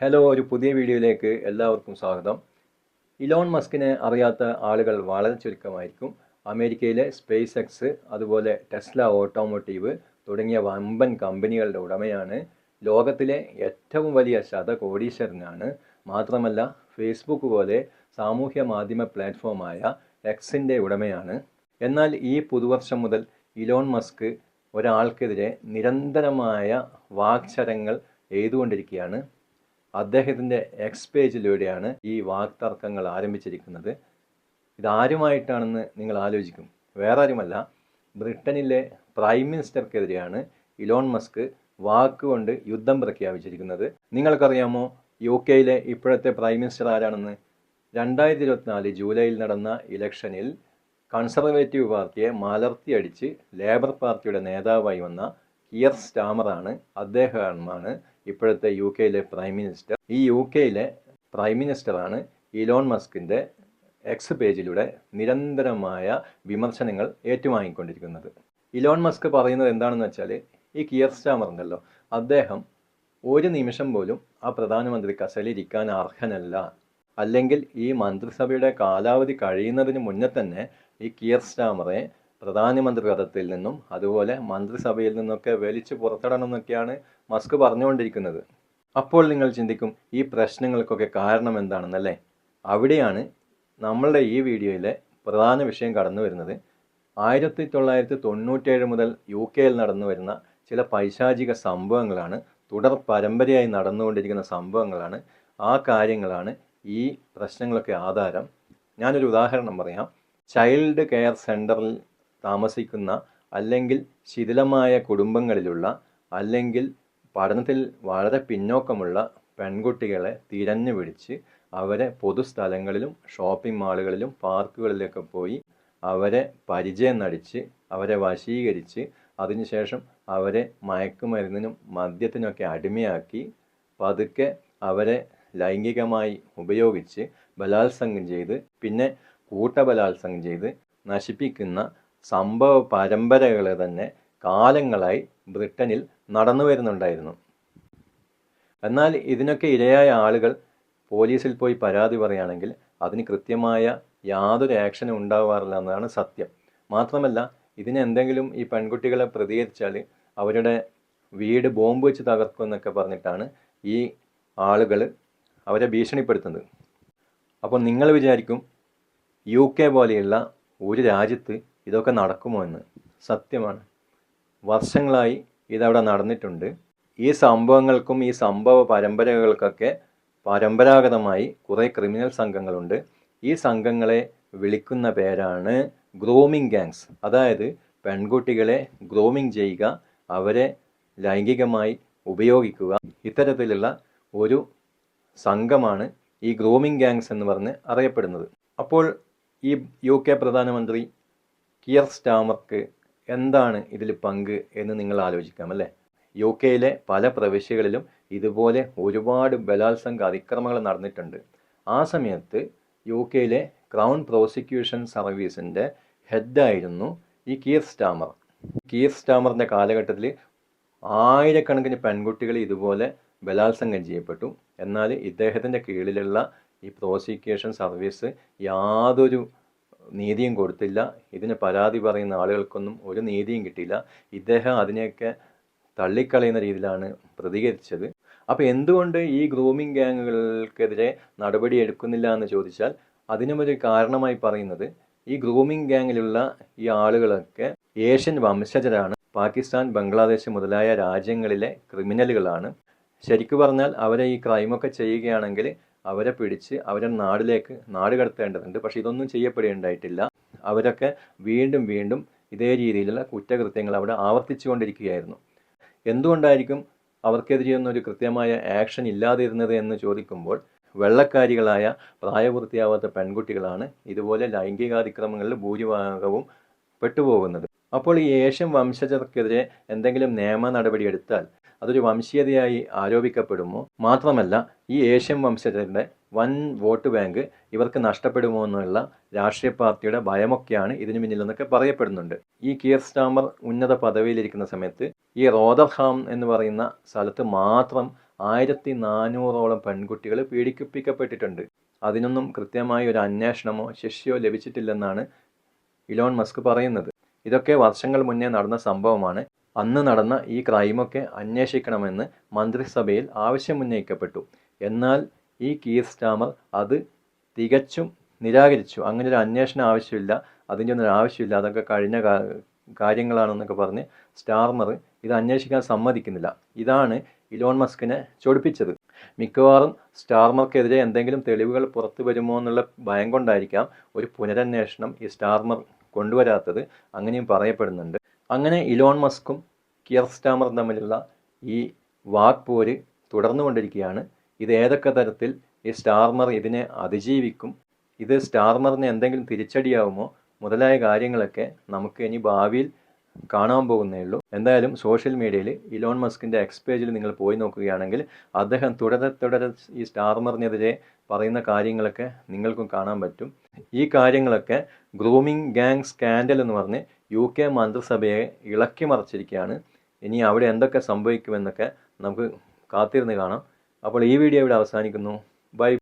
Hello ഒരു പുതിയ വീഡിയോയിലേക്ക് എല്ലാവർക്കും സ്വാഗതം. ഇലോൺ മസ്കിനെ അറിയാത്ത ആളുകൾ വളരെ ചുരുക്കമായിരിക്കും. അമേരിക്കയിലെ സ്പേസ് എക്സ് അതുപോലെ ടെസ്ല ഓട്ടോമോട്ടീവ് തുടങ്ങിയ വമ്പൻ കമ്പനികളുടെ ഉടമയാണ്. ലോകത്തിലെ ഏറ്റവും വലിയ ശതകോടീശ്വരനാണ്. മാത്രമല്ല ഫേസ്ബുക്ക് പോലെ സാമൂഹ്യ മാധ്യമ പ്ലാറ്റ്ഫോമായ എക്സിന്റെ ഉടമയാണ്. എന്നാൽ ഈ പുതുവർഷം മുതൽ ഇലോൺ മസ്ക് ഒരാൾക്കെതിരെ നിരന്തരമായ വാക്ചരങ്ങൾ എഴുതുകൊണ്ടിരിക്കുകയാണ് അദ്ദേഹത്തിന്റെ എക്സ് പേജിലൂടെയാണ് ഈ വാക്തർക്കങ്ങൾ ആരംഭിച്ചിരിക്കുന്നത്. ഇതാരുമായിട്ടാണെന്ന് നിങ്ങൾ ആലോചിക്കും. വേറെ ആരുമല്ല ബ്രിട്ടനിലെ പ്രൈം മിനിസ്റ്റർക്കെതിരെയാണ് ഇലോൺ മസ്ക് വാക്കുകൊണ്ട് യുദ്ധം പ്രഖ്യാപിച്ചിരിക്കുന്നത്. നിങ്ങൾക്കറിയാമോ യു കെയിലെ ഇപ്പോഴത്തെ പ്രൈം മിനിസ്റ്റർ ആരാണെന്ന്? രണ്ടായിരത്തി ഇരുപത്തിനാല് ജൂലൈയിൽ നടന്ന ഇലക്ഷനിൽ കൺസർവേറ്റീവ് പാർട്ടിയെ മലർത്തിയടിച്ച് ലേബർ പാർട്ടിയുടെ നേതാവായി വന്ന കിയർ സ്റ്റാമറാണ് അദ്ദേഹമാണ് ഇപ്പോഴത്തെ യു കെയിലെ പ്രൈം മിനിസ്റ്റർ. ഈ യു കെയിലെ പ്രൈം മിനിസ്റ്ററാണ് ഇലോൺ മസ്കിന്റെ എക്സ് പേജിലൂടെ നിരന്തരമായ വിമർശനങ്ങൾ ഏറ്റുവാങ്ങിക്കൊണ്ടിരിക്കുന്നത്. ഇലോൺ മസ്ക് പറയുന്നത് എന്താണെന്ന് വെച്ചാൽ ഈ കിയർ സ്റ്റാമർ ഉണ്ടല്ലോ അദ്ദേഹം ഒരു നിമിഷം പോലും ആ പ്രധാനമന്ത്രി കസലിരിക്കാൻ അർഹനല്ല. അല്ലെങ്കിൽ ഈ മന്ത്രിസഭയുടെ കാലാവധി കഴിയുന്നതിന് മുന്നേ തന്നെ ഈ കിയർ സ്റ്റാമറെ പ്രധാനമന്ത്രി പദത്തിൽ നിന്നും അതുപോലെ മന്ത്രിസഭയിൽ നിന്നൊക്കെ വലിച്ചു പുറത്തിടണം എന്നൊക്കെയാണ് മസ്ക് പറഞ്ഞുകൊണ്ടിരിക്കുന്നത്. അപ്പോൾ നിങ്ങൾ ചിന്തിക്കും ഈ പ്രശ്നങ്ങൾക്കൊക്കെ കാരണം എന്താണെന്നല്ലേ? അവിടെയാണ് നമ്മളുടെ ഈ വീഡിയോയിലെ പ്രധാന വിഷയം കടന്നു വരുന്നത്. ആയിരത്തി തൊള്ളായിരത്തി തൊണ്ണൂറ്റേഴ് മുതൽ യു കെയിൽ നടന്നു വരുന്ന ചില പൈശാചിക സംഭവങ്ങളാണ് തുടർ പരമ്പരയായി നടന്നുകൊണ്ടിരിക്കുന്ന സംഭവങ്ങളാണ് ആ കാര്യങ്ങളാണ് ഈ പ്രശ്നങ്ങളൊക്കെ ആധാരം. ഞാനൊരു ഉദാഹരണം പറയാം. ചൈൽഡ് കെയർ സെന്ററിൽ താമസിക്കുന്ന അല്ലെങ്കിൽ ശിഥിലമായ കുടുംബങ്ങളിലുള്ള അല്ലെങ്കിൽ പഠനത്തിൽ വളരെ പിന്നോക്കമുള്ള പെൺകുട്ടികളെ തിരഞ്ഞു പിടിച്ച് അവരെ പൊതുസ്ഥലങ്ങളിലും ഷോപ്പിംഗ് മാളുകളിലും പാർക്കുകളിലൊക്കെ പോയി അവരെ പരിചയം നടിച്ച് അവരെ വശീകരിച്ച് അതിനുശേഷം അവരെ മയക്കുമരുന്നിനും മദ്യത്തിനൊക്കെ അടിമയാക്കി പതുക്കെ അവരെ ലൈംഗികമായി ഉപയോഗിച്ച് ബലാത്സംഗം ചെയ്ത് പിന്നെ കൂട്ടബലാത്സംഗം ചെയ്ത് നശിപ്പിക്കുന്ന സംഭവ പരമ്പരകൾ തന്നെ കാലങ്ങളായി ബ്രിട്ടനിൽ നടന്നു വരുന്നുണ്ടായിരുന്നു. എന്നാൽ ഇതിനൊക്കെ ഇരയായ ആളുകൾ പോലീസിൽ പോയി പരാതി പറയുകയാണെങ്കിൽ അതിന് കൃത്യമായ യാതൊരു ആക്ഷനും ഉണ്ടാവാറില്ല എന്നതാണ് സത്യം. മാത്രമല്ല ഇതിനെന്തെങ്കിലും ഈ പെൺകുട്ടികളെ പ്രതികരിച്ചാൽ അവരുടെ വീട് ബോംബ് വെച്ച് തകർക്കും എന്നൊക്കെ പറഞ്ഞിട്ടാണ് ഈ ആളുകൾ അവരെ ഭീഷണിപ്പെടുത്തുന്നത്. അപ്പോൾ നിങ്ങൾ വിചാരിക്കും യു കെ പോലെയുള്ള ഒരു രാജ്യത്ത് ഇതൊക്കെ നടക്കുമോ എന്ന്. സത്യമാണ്. വർഷങ്ങളായി ഇതവിടെ നടന്നിട്ടുണ്ട്. ഈ സംഭവങ്ങൾക്കും ഈ സംഭവ പരമ്പരകൾക്കൊക്കെ പരമ്പരാഗതമായി കുറേ ക്രിമിനൽ സംഘങ്ങളുണ്ട്. ഈ സംഘങ്ങളെ വിളിക്കുന്ന പേരാണ് ഗ്രോമിംഗ് ഗാങ്സ്. അതായത് പെൺകുട്ടികളെ ഗ്രോമിംഗ് ചെയ്യുക അവരെ ലൈംഗികമായി ഉപയോഗിക്കുക. ഇത്തരത്തിലുള്ള ഒരു സംഘമാണ് ഈ ഗ്രോമിംഗ് ഗാങ്സ് എന്ന് പറഞ്ഞ് അറിയപ്പെടുന്നത്. അപ്പോൾ ഈ യു കെ പ്രധാനമന്ത്രി കിയർ സ്റ്റാമർക്ക് എന്താണ് ഇതിൽ പങ്ക് എന്ന് നിങ്ങൾ ആലോചിക്കാം അല്ലേ? യു കെയിലെ പല പ്രവിശ്യകളിലും ഇതുപോലെ ഒരുപാട് ബലാത്സംഗ അതിക്രമങ്ങൾ നടന്നിട്ടുണ്ട്. ആ സമയത്ത് യു കെയിലെ ക്രൗൺ പ്രോസിക്യൂഷൻ സർവീസിന്റെ ഹെഡായിരുന്നു ഈ കിയർ സ്റ്റാമർ. കിയർ സ്റ്റാമറിന്റെ കാലഘട്ടത്തിൽ ആയിരക്കണക്കിന് പെൺകുട്ടികൾ ഇതുപോലെ ബലാത്സംഗം ചെയ്യപ്പെട്ടു. എന്നാൽ ഇദ്ദേഹത്തിന്റെ കീഴിലുള്ള ഈ പ്രോസിക്യൂഷൻ സർവീസ് യാതൊരു നീതിയും കൊടുത്തില്ല. ഇതിന് പരാതി പറയുന്ന ആളുകൾക്കൊന്നും ഒരു നീതിയും കിട്ടിയില്ല. ഇദ്ദേഹം അതിനെയൊക്കെ തള്ളിക്കളയുന്ന രീതിയിലാണ് പ്രതികരിച്ചത്. അപ്പോൾ എന്തുകൊണ്ട് ഈ ഗ്രൂമിംഗ് ഗ്യാങ്ങുകൾക്കെതിരെ നടപടി എടുക്കുന്നില്ല എന്ന് ചോദിച്ചാൽ അതിനും ഒരു കാരണമായി പറയുന്നത് ഈ ഗ്രൂമിംഗ് ഗ്യാങ്ങിലുള്ള ഈ ആളുകളൊക്കെ ഏഷ്യൻ വംശജരാണ്. പാകിസ്ഥാൻ ബംഗ്ലാദേശ് മുതലായ രാജ്യങ്ങളിലെ ക്രിമിനലുകളാണ്. ശരിക്കു പറഞ്ഞാൽ അവരെ ഈ ക്രൈമൊക്കെ ചെയ്യുകയാണെങ്കിൽ അവരെ പിടിച്ച് അവരെ നാടിലേക്ക് നാട് കടത്തേണ്ടതുണ്ട്. പക്ഷേ ഇതൊന്നും ചെയ്യപ്പെടുകയുണ്ടായിട്ടില്ല അവരൊക്കെ വീണ്ടും വീണ്ടും ഇതേ രീതിയിലുള്ള കുറ്റകൃത്യങ്ങൾ അവിടെ ആവർത്തിച്ചു കൊണ്ടിരിക്കുകയായിരുന്നു എന്തുകൊണ്ടായിരിക്കും അവർക്കെതിരെയൊന്നും ഒരു കൃത്യമായ ആക്ഷൻ ഇല്ലാതിരുന്നത് എന്ന് ചോദിക്കുമ്പോൾ വെള്ളക്കാരികളായ പ്രായപൂർത്തിയാവാത്ത പെൺകുട്ടികളാണ് ഇതുപോലെ ലൈംഗികാതിക്രമങ്ങളിൽ ഭൂരിഭാഗവും പെട്ടുപോകുന്നത്. അപ്പോൾ ഈ ഏഷ്യൻ വംശജർക്കെതിരെ എന്തെങ്കിലും നിയമ നടപടി എടുത്താൽ അതൊരു വംശീയതയായി ആരോപിക്കപ്പെടുമോ? മാത്രമല്ല ഈ ഏഷ്യൻ വംശജരുടെ വൻ വോട്ട് ബാങ്ക് ഇവർക്ക് നഷ്ടപ്പെടുമോ എന്നുള്ള രാഷ്ട്രീയ പാർട്ടിയുടെ ഭയമൊക്കെയാണ് ഇതിനു പിന്നിലെന്നൊക്കെ പറയപ്പെടുന്നുണ്ട്. ഈ കിയർ സ്റ്റാമർ ഉന്നത പദവിയിലിരിക്കുന്ന സമയത്ത് ഈ റോദർഹാം എന്ന് പറയുന്ന സ്ഥലത്ത് മാത്രം ആയിരത്തി നാനൂറോളം പെൺകുട്ടികൾ പീഡിപ്പിക്കപ്പെട്ടിട്ടുണ്ട്. അതിനൊന്നും കൃത്യമായ ഒരു അന്വേഷണമോ ശിക്ഷയോ ലഭിച്ചിട്ടില്ലെന്നാണ് ഇലോൺ മസ്ക് പറയുന്നത്. ഇതൊക്കെ വർഷങ്ങൾ മുന്നേ നടന്ന സംഭവമാണ്. അന്ന് നടന്ന ഈ ക്രൈമൊക്കെ അന്വേഷിക്കണമെന്ന് മന്ത്രിസഭയിൽ ആവശ്യമുന്നയിക്കപ്പെട്ടു എന്നാൽ ഈ കീർ സ്റ്റാമർ അത് തികച്ചും നിരാകരിച്ചു. അങ്ങനെ ഒരു അന്വേഷണം ആവശ്യമില്ല അതിന്റെ ഒന്നും ആവശ്യമില്ല അതൊക്കെ കഴിഞ്ഞ കാര്യങ്ങളാണെന്നൊക്കെ പറഞ്ഞ് സ്റ്റാർമർ ഇത് അന്വേഷിക്കാൻ സമ്മതിക്കുന്നില്ല. ഇതാണ് ഇലോൺ മസ്കിനെ ചൊടിപ്പിച്ചത്. മിക്കവാറും സ്റ്റാർമർക്കെതിരെ എന്തെങ്കിലും തെളിവുകൾ പുറത്തു വരുമോ എന്നുള്ള ഭയം കൊണ്ടായിരിക്കാം ഒരു പുനരന്വേഷണം ഈ സ്റ്റാർമർ കൊണ്ടുവരാത്തത് അങ്ങനെയും പറയപ്പെടുന്നുണ്ട്. അങ്ങനെ ഇലോൺ മസ്കും കിയർ സ്റ്റാമറും തമ്മിലുള്ള ഈ വാക്പോര് തുടർന്നുകൊണ്ടിരിക്കുകയാണ് ഇത് ഏതൊക്കെ തരത്തിൽ ഈ സ്റ്റാർമർ ഇതിനെ അതിജീവിക്കും ഇത് സ്റ്റാർമറിന് എന്തെങ്കിലും തിരിച്ചടിയാവുമോ മുതലായ കാര്യങ്ങളൊക്കെ നമുക്ക് ഇനി ഭാവിയിൽ കാണാൻ പോകുന്നേ ഉള്ളൂ. എന്തായാലും സോഷ്യൽ മീഡിയയിൽ ഇലോൺ മസ്കിന്റെ എക്സ് പേജിൽ നിങ്ങൾ പോയി നോക്കുകയാണെങ്കിൽ അദ്ദേഹം തുടരെ തുടരെ ഈ സ്റ്റാർമറിനെതിരെ പറയുന്ന കാര്യങ്ങളൊക്കെ നിങ്ങൾക്കും കാണാൻ പറ്റും. ഈ കാര്യങ്ങളൊക്കെ ഗ്രൂമിംഗ് ഗാങ് സ്കാൻഡൽ എന്ന് പറഞ്ഞ് യു കെ മന്ത്രിസഭയെ ഇളക്കി മറിച്ചിരിക്കുകയാണ്. ഇനി അവിടെ എന്തൊക്കെ സംഭവിക്കുമെന്നൊക്കെ നമുക്ക് കാത്തിരുന്ന് കാണാം. അപ്പോൾ ഈ വീഡിയോ ഇവിടെ അവസാനിക്കുന്നു. ബൈ